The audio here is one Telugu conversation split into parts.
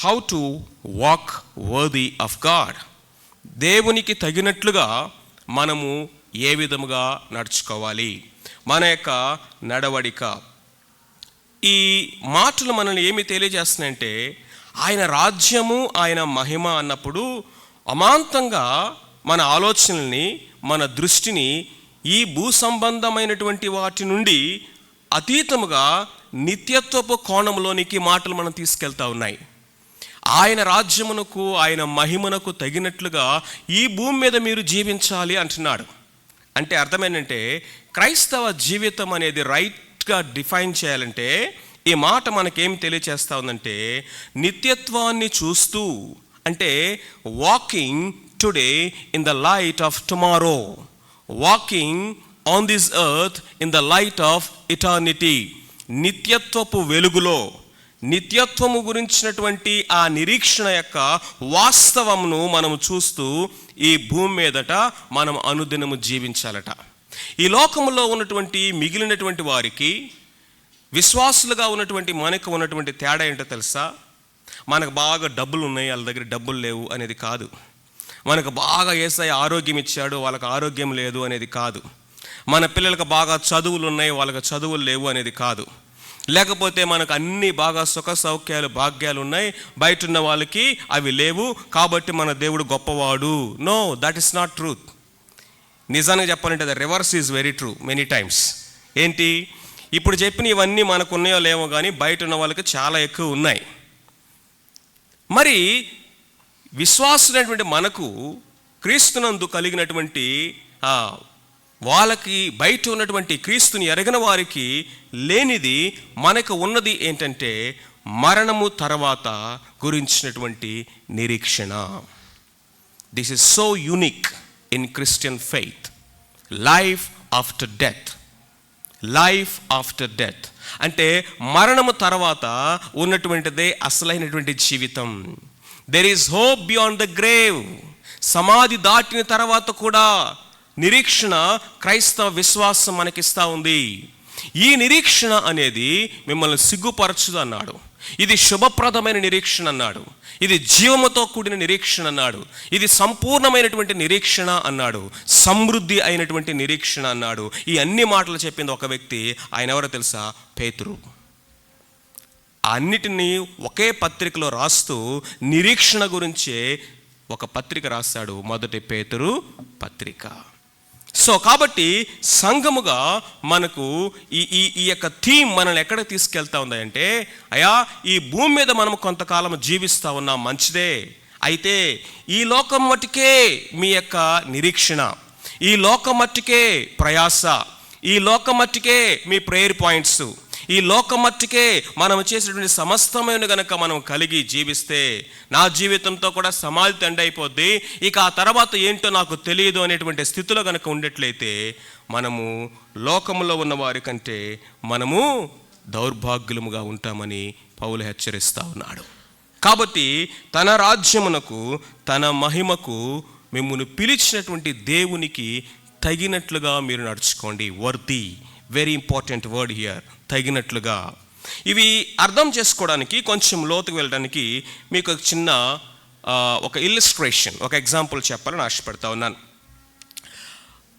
How to walk worthy of God దేవునికి తగినట్లుగా మనము ఏ విధముగా నడుచుకోవాలి? మన యొక్క నడవడిక. ఈ మాటలు మనల్ని ఏమి తెలియజేస్తున్నాయంటే ఆయన రాజ్యము ఆయన మహిమ అన్నప్పుడు అమాంతంగా మన ఆలోచనల్ని మన దృష్టిని ఈ భూ సంబంధమైనటువంటి వాటి నుండి అతీతముగా నిత్యత్వపు కోణంలోనికి మాటలు మనం తీసుకెళ్తా ఉన్నాయి. ఆయన రాజ్యమునకు ఆయన మహిమనకు తగినట్లుగా ఈ భూమి మీద మీరు జీవించాలి అంటున్నాడు. అంటే అర్థమేంటంటే క్రైస్తవ జీవితం అనేది రైట్గా డిఫైన్ చేయాలంటే ఈ మాట మనకేం తెలియచేస్తా ఉందంటే నిత్యత్వాన్ని చూస్తూ అంటే walking today in the light of tomorrow walking on this earth in the light of eternity నిత్యత్వపు వెలుగులో నిత్యత్వము గురించినటువంటి ఆ నిరీక్షణ యొక్క వాస్తవమును మనము చూస్తూ ఈ భూమి మీదట మనం అనుదినము జీవించాలట. ఈ లోకంలో ఉన్నటువంటి మిగిలినటువంటి వారికి విశ్వాసులుగా ఉన్నటువంటి మనకు ఉన్నటువంటి తేడా ఏంటో తెలుసా? మనకు బాగా డబ్బులు ఉన్నాయి వాళ్ళ దగ్గర డబ్బులు లేవు అనేది కాదు. మనకు బాగా ఏసై ఆరోగ్యం ఇచ్చాడు వాళ్ళకి ఆరోగ్యం లేదు అనేది కాదు. మన పిల్లలకు బాగా చదువులు ఉన్నాయి వాళ్ళకి చదువులు లేవు అనేది కాదు. లేకపోతే మనకు అన్ని బాగా సుఖ సౌఖ్యాలు భాగ్యాలు ఉన్నాయి. బయట ఉన్న వాళ్ళకి అవి లేవు. కాబట్టి మన దేవుడు గొప్పవాడు. No that is not truth నిజానికి చెప్పాలంటే the reverse is very true many times ఏంటి? ఇప్పుడు చెప్పిన ఇవన్నీ మనకు ఉన్నాయో లేవో కానీ బయట ఉన్న వాళ్ళకి చాలా ఎక్కువ ఉన్నాయి. మరి విశ్వాసులైనటువంటి మనకు క్రీస్తునందు కలిగినటువంటి వాళ్ళకి బయట ఉన్నటువంటి క్రీస్తుని ఎరగిన వారికి లేనిది మనకు ఉన్నది ఏంటంటే మరణము తర్వాత గురించినటువంటి నిరీక్షణ. This is so unique in Christian faith life after death life after death అంటే మరణము తర్వాత ఉన్నటువంటిదే అసలైనటువంటి జీవితం. There is hope beyond the grave సమాధి దాటిన తర్వాత కూడా నిరీక్షణ క్రైస్తవ విశ్వాసం మనకిస్తూ ఉంది. ఈ నిరీక్షణ అనేది మిమ్మల్ని సిగ్గుపరచదు అన్నాడు. ఇది శుభప్రదమైన నిరీక్షణ అన్నాడు. ఇది జీవముతో కూడిన నిరీక్షణ అన్నాడు. ఇది సంపూర్ణమైనటువంటి నిరీక్షణ అన్నాడు. సమృద్ధి అయినటువంటి నిరీక్షణ అన్నాడు. ఈ అన్ని మాటలు చెప్పింది ఒక వ్యక్తి. ఆయన ఎవరో తెలుసా? పేతురు. అన్నిటినీ ఒకే పత్రికలో రాస్తూ నిరీక్షణ గురించే ఒక పత్రిక రాస్తాడు మొదటి పేతురు పత్రిక. సో కాబట్టి సంఘముగా మనకు ఈ ఈ ఈ యొక్క థీమ్ మనల్ని ఎక్కడ తీసుకెళ్తా ఉంది అంటే అయా ఈ భూమి మీద మనం కొంతకాలం జీవిస్తూ ఉన్నాం మంచిదే. అయితే ఈ లోకం మట్టుకే మీ యొక్క నిరీక్షణ ఈ లోకం మట్టుకే ప్రయాస ఈ లోకం మట్టుకే మీ ప్రేయర్ పాయింట్స్ ఈ లోకం మట్టుకే మనం చేసేటువంటి సమస్తమైన గనక మనం కలిగి జీవిస్తే నా జీవితంతో కూడా సమాధి తండ్రి అయిపోద్ది. ఇక ఆ తర్వాత ఏంటో నాకు తెలియదు అనేటువంటి స్థితిలో గనక ఉండేట్లయితే మనము లోకములో ఉన్న వారి కంటే మనము దౌర్భాగ్యులముగా ఉంటామని పౌలు హెచ్చరిస్తా ఉన్నాడు. కాబట్టి తన రాజ్యమునకు తన మహిమకు మిమ్మల్ని పిలిచినటువంటి దేవునికి తగినట్లుగా మీరు నడుచుకోండి. Worthy very important word here తగినట్లుగా. ఇవి అర్థం చేసుకోవడానికి కొంచెం లోతుకు వెళ్ళడానికి మీకు ఒక చిన్న ఒక ఇల్లుస్ట్రేషన్ ఒక ఎగ్జాంపుల్ చెప్పాలని ఆశపడతా ఉన్నాను.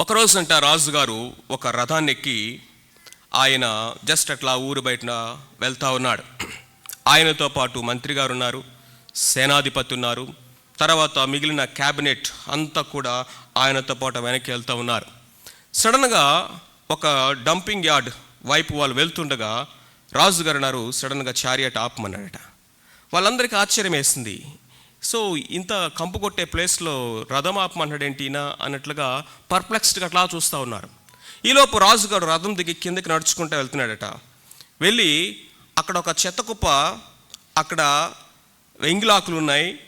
ఒకరోజు అంట రాజుగారు ఒక రథాన్ని ఎక్కి ఆయన జస్ట్ అట్లా ఊరు బయట వెళ్తా ఉన్నాడు. ఆయనతో పాటు మంత్రి గారు ఉన్నారు సేనాధిపతి ఉన్నారు తర్వాత మిగిలిన క్యాబినెట్ అంతా కూడా ఆయనతో పాటు వెనక్కి వెళ్తూ ఉన్నారు. సడన్గా ఒక డంపింగ్ యార్డ్ వైపు వాళ్ళు వెళ్తుండగా రాజుగారు అన్నారు సడన్గా చారియట్ ఆపమన్నాడట. వాళ్ళందరికీ ఆశ్చర్యం వేసింది. సో ఇంత కంపు కొట్టే ప్లేస్లో రథం ఆపమన్నాడేంటినా? అన్నట్లుగా పర్ప్లెక్స్డ్గా అట్లా చూస్తూ ఉన్నారు. ఈలోపు రాజుగారు రథం దిగి కిందకి నడుచుకుంటూ వెళ్తున్నాడట. వెళ్ళి అక్కడ ఒక చెత్త కుప్ప అక్కడ వెంగిలాకులు ఉన్నాయి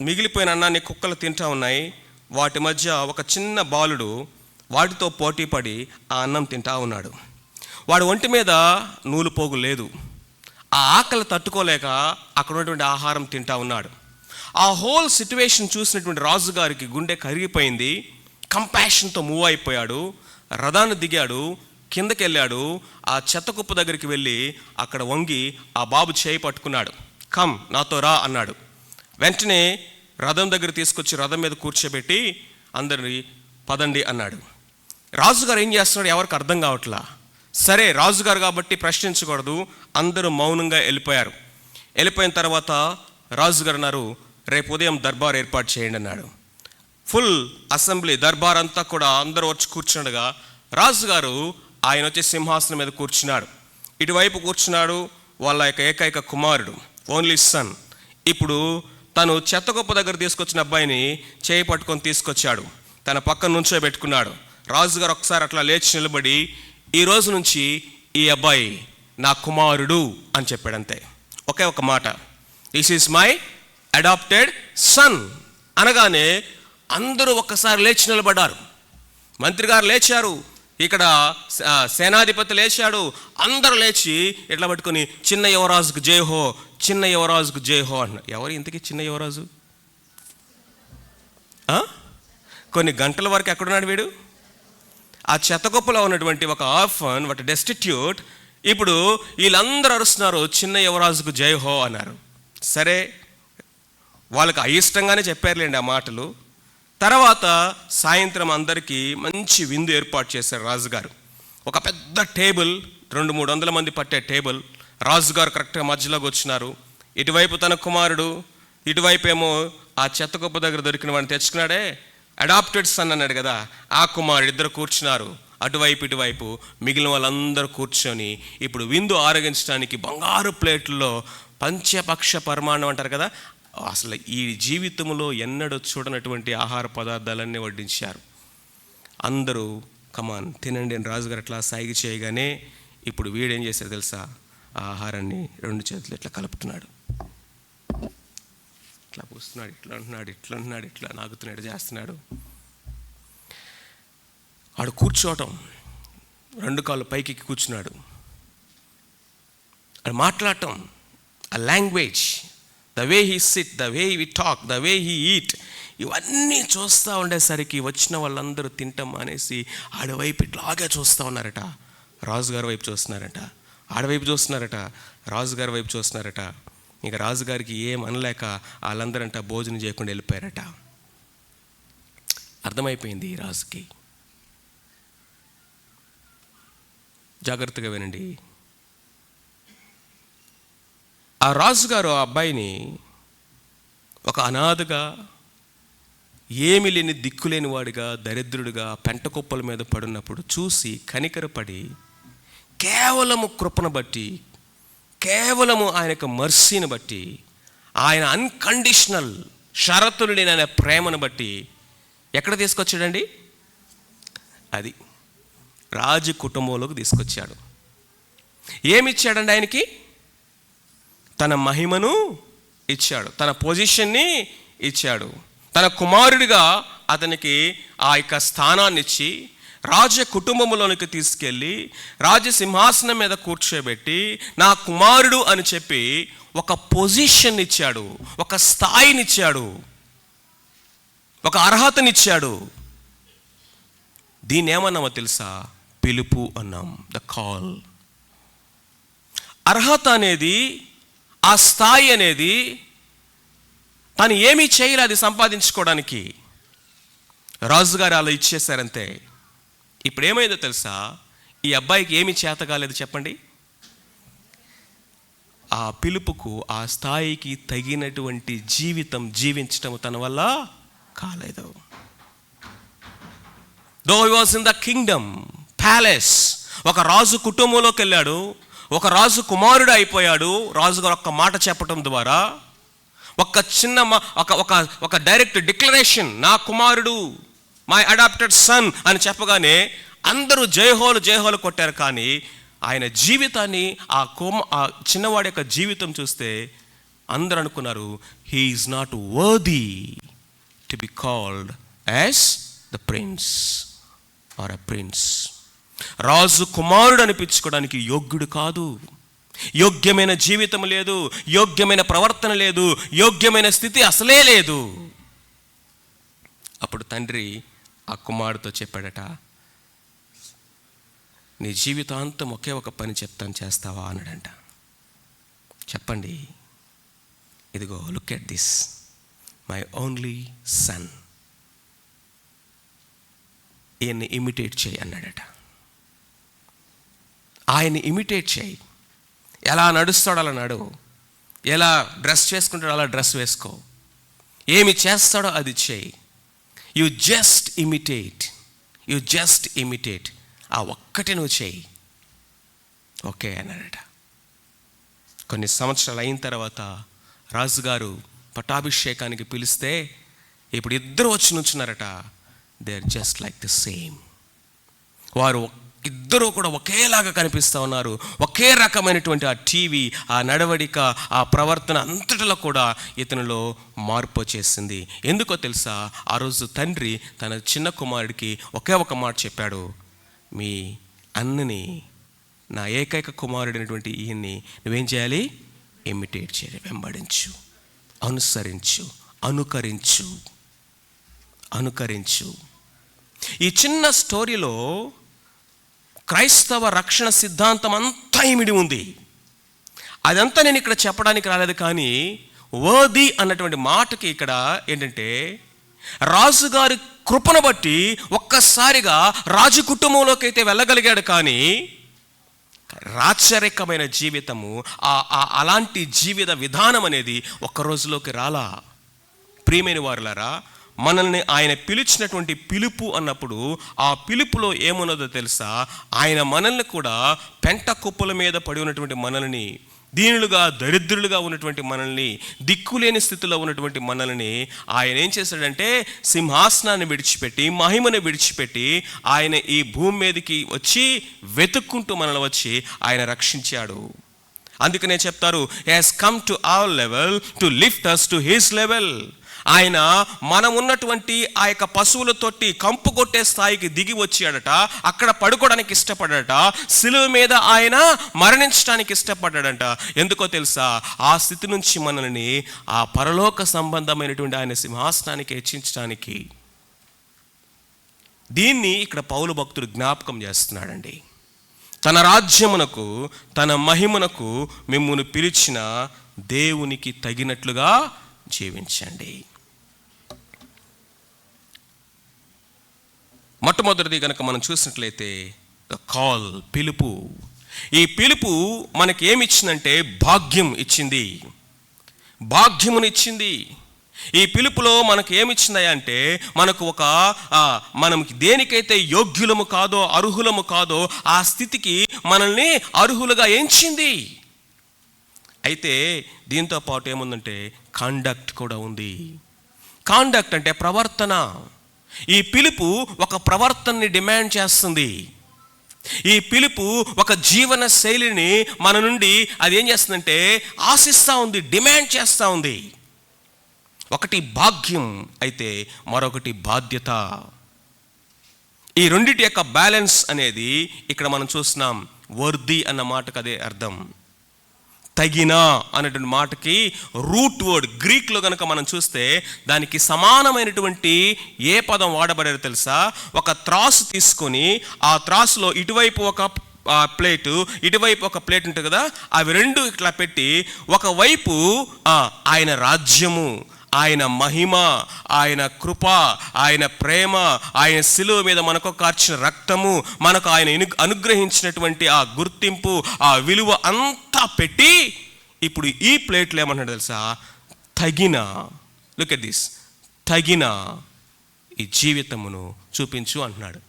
మిగిలిపోయిన అన్నాన్ని కుక్కలు తింటా ఉన్నాయి. వాటి మధ్య ఒక చిన్న బాలుడు వాటితో పోటీ పడి ఆ అన్నం తింటా ఉన్నాడు. వాడి ఒంటి మీద నూలు పోగు లేదు. ఆ ఆకలి తట్టుకోలేక అక్కడ ఉన్నటువంటి ఆహారం తింటా ఉన్నాడు. ఆ హోల్ సిచ్యువేషన్ చూసినటువంటి రాజుగారికి గుండె కరిగిపోయింది. కంపాషన్తో మూవ్ అయిపోయాడు. రథాన్ని దిగాడు. కిందకి వెళ్ళాడు ఆ చెత్త కుప్ప దగ్గరికి వెళ్ళి అక్కడ వంగి ఆ బాబు చేయి పట్టుకున్నాడు. కమ్ నాతో రా అన్నాడు. వెంటనే రథం దగ్గర తీసుకొచ్చి రథం మీద కూర్చోబెట్టి అందరిని పదండి అన్నాడు. రాజుగారు ఏం చేస్తున్నాడు? ఎవరికి అర్థం కావట్లా? సరే రాజుగారు కాబట్టి ప్రశ్నించకూడదు. అందరూ మౌనంగా వెళ్ళిపోయారు. వెళ్ళిపోయిన తర్వాత రాజుగారు అన్నారు రేపు ఉదయం దర్బార్ ఏర్పాటు చేయండి అన్నాడు. ఫుల్ అసెంబ్లీ దర్బార్ అంతా కూడా అందరూ వచ్చి కూర్చుండగా రాజుగారు ఆయన వచ్చి సింహాసనం మీద కూర్చున్నాడు. ఇటువైపు కూర్చున్నాడు వాళ్ళ యొక్క ఏకైక కుమారుడు ఓన్లీ సన్ ఇప్పుడు తను చెత్తగొప్ప దగ్గర తీసుకొచ్చిన అబ్బాయిని చేయి పట్టుకొని తీసుకొచ్చాడు. తన పక్కన నుంచో పెట్టుకున్నాడు. రాజుగారు ఒకసారి అట్లా లేచి నిలబడి ఈ రోజు నుంచి ఈ అబ్బాయి నా కుమారుడు అని చెప్పాడు అంతే ఒకే ఒక మాట this is my adopted son అనగానే అందరూ ఒక్కసారి లేచి నిలబడ్డారు. మంత్రి గారు లేచారు ఇక్కడ సేనాధిపతి లేచాడు అందరూ లేచి ఇట్లా పట్టుకొని చిన్న యువరాజుకు జయహో చిన్న యువరాజుకు జయహో అన్న ఎవరు ఇంతకీ చిన్న యువరాజు? ఆ? కొన్ని గంటల వరకు ఎక్కడున్నాడు వీడు? ఆ చెత్తగొప్పలో ఉన్నటువంటి ఒక ఆఫన్ ఒక డెస్టిట్యూట్ ఇప్పుడు వీళ్ళందరూ అరుస్తున్నారు చిన్న యువరాజుకు జై హో అన్నారు. సరే వాళ్ళకి అయిష్టంగానే చెప్పారులేండి ఆ మాటలు. తర్వాత సాయంత్రం అందరికీ మంచి విందు ఏర్పాటు చేశారు రాజుగారు. ఒక పెద్ద టేబుల్ రెండు మూడు వందల మంది పట్టే టేబుల్ రాజుగారు కరెక్ట్గా మధ్యలోకి వచ్చినారు. ఇటువైపు తన కుమారుడు ఇటువైపు ఏమో ఆ చెత్తకుప్ప దగ్గర దొరికిన వాడిని తెచ్చుకున్నాడే అడాప్టెడ్ సన్ అన్నాడు కదా ఆ కుమారుడు ఇద్దరు కూర్చున్నారు. అటువైపు ఇటువైపు మిగిలిన వాళ్ళందరూ కూర్చొని ఇప్పుడు విందు ఆరగించడానికి బంగారు ప్లేట్లో పంచపక్ష పరిమాణం అంటారు కదా అసలు ఈ జీవితంలో ఎన్నడూ చూడనటువంటి ఆహార పదార్థాలన్నీ వడ్డించారు. అందరూ కమాన్ తినండి అని రాజుగారు అట్లా సాగి చేయగానే ఇప్పుడు వీడేం చేశారు తెలుసా? ఆ ఆహారాన్ని రెండు చేతులు ఇట్లా కలుపుతున్నాడు. ఇట్లా పూస్తున్నాడు ఇట్లా అంటున్నాడు ఇట్లా అంటున్నాడు ఇట్లా నాగుతున్నాడు చేస్తున్నాడు. ఆడు కూర్చోవటం రెండు కాళ్ళు పైకి కూర్చున్నాడు. అది మాట్లాడటం ఆ language the way he sit the way he talk the way he eat ఇవన్నీ చూస్తూ ఉండేసరికి వచ్చిన వాళ్ళందరూ తింటాం అనేసి ఆడవైపు ఇట్లాగే చూస్తూ ఉన్నారట. రాజుగారి వైపు చూస్తున్నారట. ఆడవైపు చూస్తున్నారట. రాజుగారి వైపు చూస్తున్నారట. ఇక రాజుగారికి ఏం అనలేక వాళ్ళందరంట భోజనం చేయకుండా వెళ్ళిపోయారట. అర్థమైపోయింది ఈ రాజుకి. జాగ్రత్తగా వినండి. ఆ రాజుగారు ఆ అబ్బాయిని ఒక అనాథగా ఏమి లేని దిక్కులేని వాడిగా దరిద్రుడిగా పెంట కుప్పల మీద పడున్నప్పుడు చూసి కనికరపడి కేవలము కృపను బట్టి కేవలము ఆయన యొక్క మర్సీని బట్టి ఆయన అన్కండిషనల్ షరతులు లేని ఆయన ప్రేమను బట్టి ఎక్కడ తీసుకొచ్చాడండి? అది రాజు కుటుంబంలోకి తీసుకొచ్చాడు. ఏమిచ్చాడండి ఆయనకి? తన మహిమను ఇచ్చాడు తన పొజిషన్ని ఇచ్చాడు. తన కుమారుడిగా అతనికి ఆ యొక్క స్థానాన్ని ఇచ్చి రాజ కుటుంబంలోనికి తీసుకెళ్ళి రాజ సింహాసనం మీద కూర్చోబెట్టి నా కుమారుడు అని చెప్పి ఒక పొజిషన్ ఇచ్చాడు ఒక స్థాయినిచ్చాడు ఒక అర్హతనిచ్చాడు. దీన్ని ఏమన్నామో తెలుసా? పిలుపు అన్నాం ద కాల్ అర్హత అనేది ఆ స్థాయి అనేది తను ఏమీ చేయలేదు అది సంపాదించుకోవడానికి. రాజుగారు అలా ఇచ్చేశారంతే. ఇప్పుడు ఏమైందో తెలుసా? ఈ అబ్బాయికి ఏమి చేత కాలేదు చెప్పండి. ఆ పిలుపుకు ఆ స్థాయికి తగినటువంటి జీవితం జీవించటం తన వల్ల కాలేదు. Though was in the kingdom palace ఒక రాజు కుటుంబంలోకి వెళ్ళాడు ఒక రాజు కుమారుడు అయిపోయాడు రాజుగారు ఒక్క మాట చెప్పటం ద్వారా ఒక చిన్న మా- ఒక ఒక ఒక డైరెక్ట్ డిక్లరేషన్ నా కుమారుడు మై అడాప్టెడ్ సన్ అని చెప్పగానే అందరూ జయహోలు జయహోలు కొట్టారు కానీ ఆయన జీవితాన్ని ఆ కుమ ఆ చిన్నవాడి యొక్క జీవితం చూస్తే అందరూ అనుకున్నారు he is not worthy to be called as the prince or a prince రాజు కుమారుడు అనిపించుకోవడానికి యోగ్యుడు కాదు. యోగ్యమైన జీవితం లేదు యోగ్యమైన ప్రవర్తన లేదు యోగ్యమైన స్థితి అసలే లేదు. అప్పుడు తండ్రి ఆ కుమారుడితో చెప్పాడట నీ జీవితాంతం ఒకే ఒక పని చెప్తాను చేస్తావా? అన్నాడంట. చెప్పండి. ఇదిగో look at this. My only son. ఈయన్ని ఇమిటేట్ చేయి అన్నాడట. ఆయన్ని ఇమిటేట్ చేయి. ఎలా నడుస్తాడో అలా నడువు ఎలా డ్రెస్ చేసుకుంటాడో అలా డ్రెస్ వేసుకో. ఏమి చేస్తాడో అది చేయి. You just imitate you just imitate ఆ ఒక్కటి నువ్వు చేయి. ఓకే అన్నాడట కొన్ని సంవత్సరాలు అయిన తర్వాత రాజుగారు పట్టాభిషేకానికి పిలిస్తే ఇప్పుడు ఇద్దరు వచ్చి నుంచున్నారట. They are just like the same వారు ఇద్దరూ కూడా ఒకేలాగా కనిపిస్తూ ఉన్నారు. ఒకే రకమైనటువంటి ఆ టీవీ ఆ నడవడిక ఆ ప్రవర్తన అంతటిలో కూడా ఇతనిలో మార్పు వచ్చేసింది. ఎందుకో తెలుసా? ఆ రోజు తండ్రి తన చిన్న కుమారుడికి ఒకే ఒక మాట చెప్పాడు. మీ అన్నని నా ఏకైక కుమారుడైనటువంటి ఈయన్ని నువ్వేం చేయాలి? ఇమిటేట్ చేయాలి వెంబడించు అనుసరించు అనుకరించు అనుకరించు. ఈ చిన్న స్టోరీలో క్రైస్తవ రక్షణ సిద్ధాంతం అంతా ఇమిడి ఉంది. అదంతా నేను ఇక్కడ చెప్పడానికి రాలేదు కానీ వర్ది అన్నటువంటి మాటకి ఇక్కడ ఏంటంటే రాజుగారి కృపను బట్టి ఒక్కసారిగా రాజు కుటుంబంలోకి అయితే వెళ్ళగలిగాడు కానీ రాచరికమైన జీవితము ఆ ఆ- అలాంటి జీవిత విధానం అనేది ఒక్క రోజులోకి రాలా. ప్రియమైన వారులారా మనల్ని ఆయన పిలిచినటువంటి పిలుపు అన్నప్పుడు ఆ పిలుపులో ఏమున్నదో తెలుసా? ఆయన మనల్ని కూడా పెంట కుప్పల మీద పడి ఉన్నటువంటి మనల్ని దీనులుగా దరిద్రులుగా ఉన్నటువంటి మనల్ని దిక్కులేని స్థితిలో ఉన్నటువంటి మనల్ని ఆయన ఏం చేశాడంటే సింహాసనాన్ని విడిచిపెట్టి మహిమను విడిచిపెట్టి ఆయన ఈ భూమి మీదకి వచ్చి వెతుక్కుంటూ మనల్ని వచ్చి ఆయన రక్షించాడు. అందుకనే చెప్తారు has come to our level to lift us to his level ఆయన మనం ఉన్నటువంటి ఆ యొక్క పశువులతోటి తొట్టి కంపు కొట్టే స్థాయికి దిగి వచ్చాడట. అక్కడ పడుకోవడానికి ఇష్టపడ్డట సిలువ మీద ఆయన మరణించడానికి ఇష్టపడ్డాడంట. ఎందుకో తెలుసా? ఆ స్థితి నుంచి మనల్ని ఆ పరలోక సంబంధమైనటువంటి ఆయన సింహాసనానికి హెచ్చించడానికి దీన్ని ఇక్కడ పౌలు భక్తుడు జ్ఞాపకం చేస్తున్నాడండి. తన రాజ్యమునకు తన మహిమనకు మిమ్మల్ని పిలిచిన దేవునికి తగినట్లుగా జీవించండి. మొట్టమొదటిది కనుక మనం చూసినట్లయితే ద కాల్ పిలుపు. ఈ పిలుపు మనకి ఏమి ఇచ్చిందంటే భాగ్యం ఇచ్చింది. భాగ్యమునిచ్చింది ఈ పిలుపులో మనకు ఏమిచ్చింది అంటే మనకు ఒక మనం దేనికైతే యోగ్యులము కాదో అర్హులము కాదో ఆ స్థితికి మనల్ని అర్హులుగా ఎంచింది. అయితే దీంతో పాటు ఏముందంటే కాండక్ట్ కూడా ఉంది. కాండక్ట్ అంటే ప్రవర్తన. ఈ పిలుపు ఒక ప్రవర్తనని డిమాండ్ చేస్తుంది. ఈ పిలుపు ఒక జీవన శైలిని మన నుండి అది ఏం చేస్తుందంటే ఆశిస్తూ ఉంది డిమాండ్ చేస్తూ ఉంది. ఒకటి భాగ్యం అయితే మరొకటి బాధ్యత. ఈ రెండిటి యొక్క బ్యాలెన్స్ అనేది ఇక్కడ మనం చూస్తున్నాం. వర్ది అన్న మాటకు అదే అర్థం. తగిన అనేటువంటి మాటకి రూట్ వర్డ్ గ్రీక్లో కనుక మనం చూస్తే దానికి సమానమైనటువంటి ఏ పదం వాడబడారో తెలుసా? ఒక త్రాసు తీసుకొని ఆ త్రాసులో ఇటువైపు ఒక ప్లేటు ఇటువైపు ఒక ప్లేట్ ఉంటుంది కదా అవి రెండు ఇట్లా పెట్టి ఒకవైపు ఆయన రాజ్యము ఆయన మహిమ ఆయన కృప ఆయన ప్రేమ ఆయన శిలువ మీద మనకు కార్చిన రక్తము మనకు ఆయన అనుగ్రహించినటువంటి ఆ గుర్తింపు ఆ విలువ అంతా పెట్టి ఇప్పుడు ఈ ప్లేట్లు ఏమన్నాడు తెలుసా? తగిన లుక్ ఎట్ దిస్ తగిన ఈ జీవితమును చూపించు అంటున్నాడు.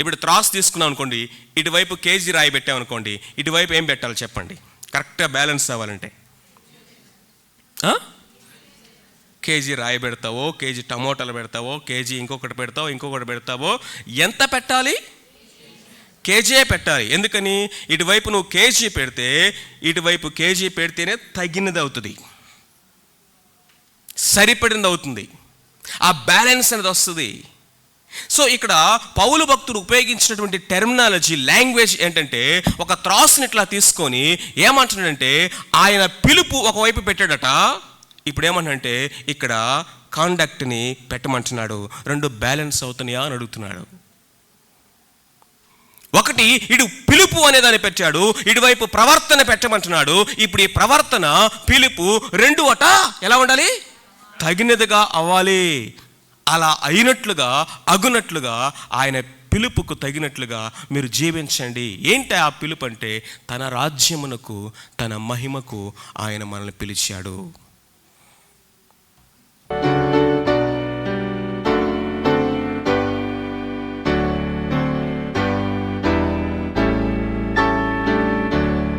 ఇప్పుడు త్రాస్ తీసుకున్నాం అనుకోండి ఇటువైపు కేజీ రాయి పెట్టామనుకోండి ఇటువైపు ఏం పెట్టాలి చెప్పండి. కరెక్ట్గా బ్యాలెన్స్ అవ్వాలంటే. కేజీ రాయి పెడతావో కేజీ టమోటాలు పెడతావో కేజీ ఇంకొకటి పెడతావో ఇంకొకటి పెడతావో ఎంత పెట్టాలి? కేజీయే పెట్టాలి. ఎందుకని? ఇటువైపు నువ్వు కేజీ పెడితే ఇటువైపు కేజీ పెడితేనే తగినది అవుతుంది. సరిపడింది అవుతుంది. ఆ బ్యాలెన్స్ అనేది వస్తుంది. సో ఇక్కడ పౌలు భక్తుడు ఉపయోగించినటువంటి టెర్మినాలజీ లాంగ్వేజ్ ఏంటంటే ఒక త్రాస్ని ఇట్లా తీసుకొని ఏమంటున్నాడంటే ఆయన పిలుపు ఒకవైపు పెట్టాడట. ఇప్పుడు ఏమంటే ఇక్కడ కాండక్ట్ని పెట్టమంటున్నాడు. రెండు బ్యాలెన్స్ అవుతున్నాయా అని అడుగుతున్నాడు. ఒకటి ఇడు పిలుపు అనే దాన్ని పెట్టాడు. ఇటువైపు ప్రవర్తన పెట్టమంటున్నాడు. ఇప్పుడు ఈ ప్రవర్తన పిలుపు రెండు అట ఎలా ఉండాలి? తగినదిగా అవ్వాలి. అలా అయినట్లుగా అగునట్లుగా ఆయన పిలుపుకు తగినట్లుగా మీరు జీవించండి. ఏంటి ఆ పిలుపు అంటే తన రాజ్యమునకు తన మహిమకు ఆయన మనల్ని పిలిచాడు.